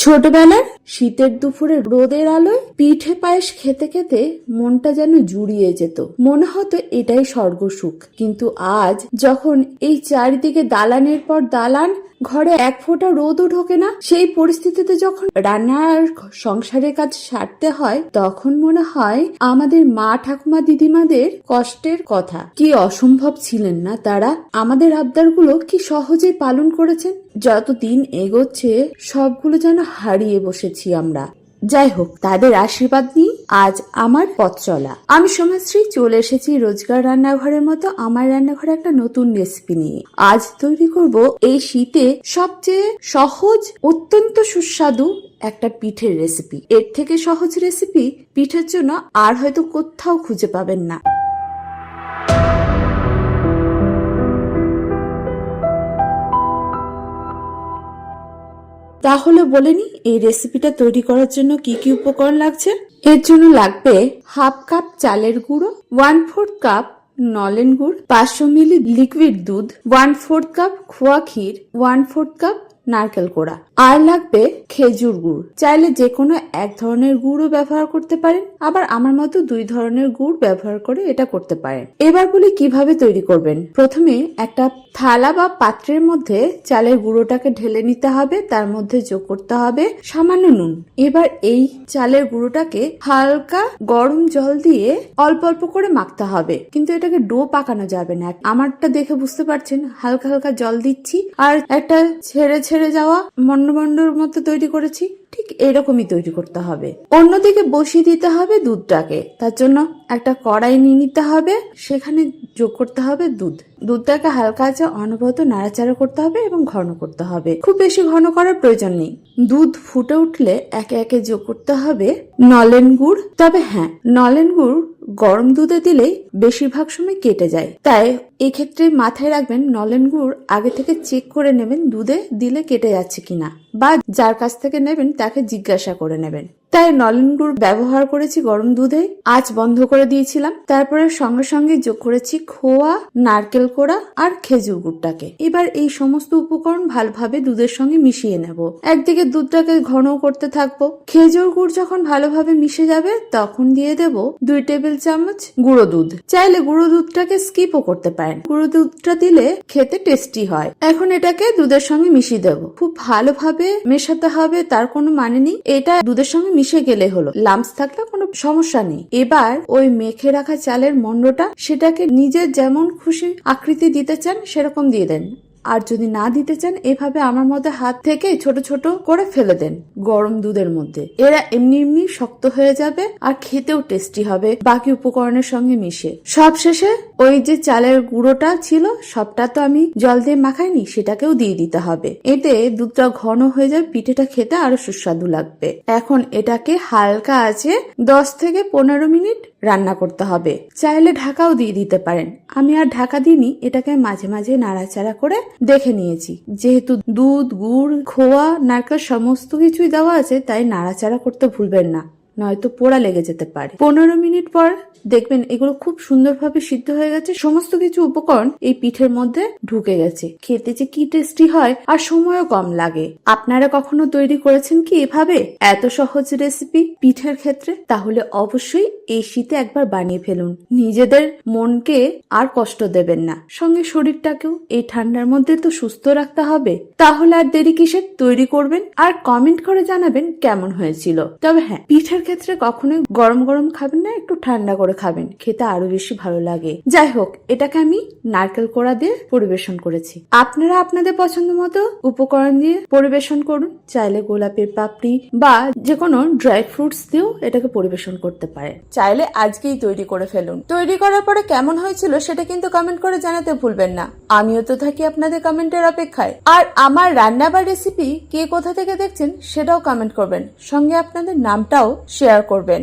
ছোটবেলার শীতের দুপুরে রোদের আলোয় পিঠে পায়েস খেতে খেতে মনটা যেন জুড়িয়ে যেত। মনে হতো এটাই স্বর্গসুখ। কিন্তু আজ যখন এই চারিদিকে দালানের পর দালান, ঘরে এক ফোঁটা রোদও ঢোকে না, সেই পরিস্থিতিতে যখন রান্নার সংসারের কাজ সারতে হয়, তখন মনে হয় আমাদের মা ঠাকুমা দিদিমাদের কষ্টের কথা। কি অসম্ভব ছিলেন না তারা? আমাদের আবদারগুলো কি সহজেই পালন করেছেন? যত দিন এগোচ্ছে, সবগুলো যেন হারিয়ে বসেছি। আমরা। যাই হোক তাদের আশীর্বাদ নিয়ে আজ আমার পথ চলা। আমি সমাজশ্রী চলে এসেছি রোজগার রান্নাঘরের মতো আমার রান্নাঘরে একটা নতুন রেসিপি নিয়ে। আজ তৈরি করব এই শীতে সবচেয়ে সহজ, অত্যন্ত সুস্বাদু একটা পিঠের রেসিপি এর থেকে সহজ রেসিপি পিঠের জন্য আর হয়তো কোথাও খুঁজে পাবেন না। তাহলে বলে নি, এই রেসিপিটা তৈরি করার জন্য কি কি উপকরণ লাগছে? এর জন্য লাগবে হাফ কাপ চালের গুঁড়ো ওয়ান ফোর্থ কাপ নলেন গুড়, পাঁচশো মিলি লিকুইড দুধ ওয়ান ফোর্থ কাপ খোয়া ক্ষীর ওয়ান ফোর্থ কাপ নারকেল কোড়া। আর লাগবে খেজুর গুড়। চাইলে যে কোনো এক ধরনের গুড়ও ব্যবহার করতে পারেন, আবার আমার মতো দুই ধরনের গুড় ব্যবহার করে এটা করতে পারেন। এবার বলি কীভাবে তৈরি করবেন। প্রথমে একটা থালা বা পাত্রের মধ্যে চালের গুঁড়োটাকে ঢেলে নিতে হবে, তার মধ্যে যোগ করতে হবে সামান্য নুন। এবার এই চালের গুঁড়োটাকে হালকা গরম জল দিয়ে অল্প অল্প করে মাখতে হবে। কিন্তু এটাকে ডো পাকানো যাবে না। আমারটা দেখে বুঝতে পারছেন, হালকা হালকা জল দিচ্ছি, আর একটা ছেড়ে ছেড়ে যাওয়া মন্ডমন্ডর মতো তৈরি করেছি, ঠিক এরকমই তৈরি করতে হবে। অন্যদিকে বসিয়ে দিতে হবে দুধটাকে। তার জন্য একটা কড়াই নিয়ে নিতে হবে। সেখানে যোগ করতে হবে দুধ। দুধটাকে হালকা আছে অনবরত নাড়াচাড়া করতে হবে এবং ঘন করতে হবে। খুব বেশি ঘন করার প্রয়োজন নেই। দুধ ফুটে উঠলে একে একে যোগ করতে হবে নলেন গুড়। তবে হ্যাঁ নলেন গুড় গরম দুধে দিলেই বেশিরভাগ সময় কেটে যায়। তাই এক্ষেত্রে মাথায় রাখবেন, নলেন গুড় আগে থেকে চেক করে নেবেন দুধে দিলে কেটে যাচ্ছে কিনা। বা যার কাছ থেকে নেবেন তাকে জিজ্ঞাসা করে নেবেন। তাই নলেন গুড় ব্যবহার করেছি গরম দুধে আজ বন্ধ করে দিয়েছিলাম। তারপরে সঙ্গে সঙ্গে যোগ করেছি খোয়া, নারকেল কোড়া আর খেজুর গুড়টাকে। এবার এই সমস্ত উপকরণ ভালোভাবে দুধের সঙ্গে মিশিয়ে নেব। একদিকে দুধটাকে ঘন করতে থাকব। খেজুর গুড় যখন ভালোভাবে মিশে যাবে, তখন দিয়ে দেব দুই টেবিল চামচ গুঁড়ো দুধ। চাইলে গুঁড়ো দুধটাকে স্কিপও করতে পারেন। গুঁড়ো দুধটা দিলে খেতে টেস্টি হয়। এখন এটাকে দুধের সঙ্গে মিশিয়ে দেব। খুব ভালোভাবে মেশাতে হবে, তার কোনো মানে নেই। এটা দুধের সঙ্গে মিশে গেলে হলো। লাম্পস থাকলে কোনো সমস্যা নেই। এবার ওই মেখে রাখা চালের মন্ডটা সেটাকে নিজের যেমন খুশি আকৃতি দিতে চান, সেরকম দিয়ে দেন। আর যদি না দিতে চান, এভাবে আমার মধ্যে হাত থেকে ছোট ছোট করে ফেলে দেন গরম দুধের মধ্যে। এরা এমনি এমনি শক্ত হয়ে যাবে আর খেতেও টেস্টি হবে, বাকি উপকরণের সঙ্গে মিশে। সব শেষে ওই যে চালের গুঁড়োটা ছিল, সবটা তো আমি জল দিয়ে মাখাইনি, সেটাকেও দিয়ে দিতে হবে। এতে দুধটা ঘন হয়ে যাবে, পিঠেটা খেতে আরও সুস্বাদু লাগবে। এখন এটাকে হালকা আছে দশ থেকে পনেরো মিনিট রান্না করতে হবে। চাইলে ঢাকাও দিয়ে দিতে পারেন। আমি আর ঢাকা দিইনি, এটাকে মাঝে মাঝে নাড়াচাড়া করে দেখে নিয়েছি। যেহেতু দুধ, গুড়, খোয়া, নারকেল সমস্ত কিছুই দেওয়া আছে, তাই নাড়াচাড়া করতে ভুলবেন না। নয়তো পোড়া লেগে যেতে পারে। পনেরো মিনিট পর দেখবেন এগুলো খুব সুন্দরভাবে সিদ্ধ হয়ে গেছে। সমস্ত কিছু উপকরণ এই পিঠের মধ্যে ঢুকে গেছে। খেতে যে কি টেস্টি হয় আর সময়ও কম লাগে। আপনারা কখনো তৈরি করেছেন কি এভাবে? এত সহজ রেসিপি পিঠের ক্ষেত্রে? তাহলে অবশ্যই এই শীতে একবার বানিয়ে ফেলুন। নিজেদের মনকে আর কষ্ট দেবেন না। সঙ্গে শরীরটাকেও এই ঠান্ডার মধ্যে তো সুস্থ রাখতে হবে। তাহলে আর দেরি কিসের? তৈরি করবেন আর কমেন্ট করে জানাবেন কেমন হয়েছিল। তবে হ্যাঁ পিঠের ক্ষেত্রে কখনোই গরম গরম খাবেন না, একটু ঠান্ডা করে খাবেন। খেতে আরও বেশি ভালো লাগে। যাই হোক, এটাকে আমি নারকেল কোড়া দিয়ে পরিবেশন করেছি। আপনারা আপনাদের পছন্দ মতো উপকরণ দিয়ে পরিবেশন করুন। চাইলে গোলাপের পাপড়ি বা যে কোনো ড্রাই ফ্রুটস দিয়েও এটাকে পরিবেশন করতে পারে চাইলে আজকেই তৈরি করে ফেলুন। তৈরি করার পরে কেমন হয়েছিল সেটা কিন্তু কমেন্ট করে জানাতে ভুলবেন না। আমিও তো থাকি আপনাদের কমেন্টের অপেক্ষায়। আর আমার রান্না বা রেসিপি কে কোথা থেকে দেখছেন সেটাও কমেন্ট করবেন। সঙ্গে আপনাদের নামটাও শেয়ার করবেন।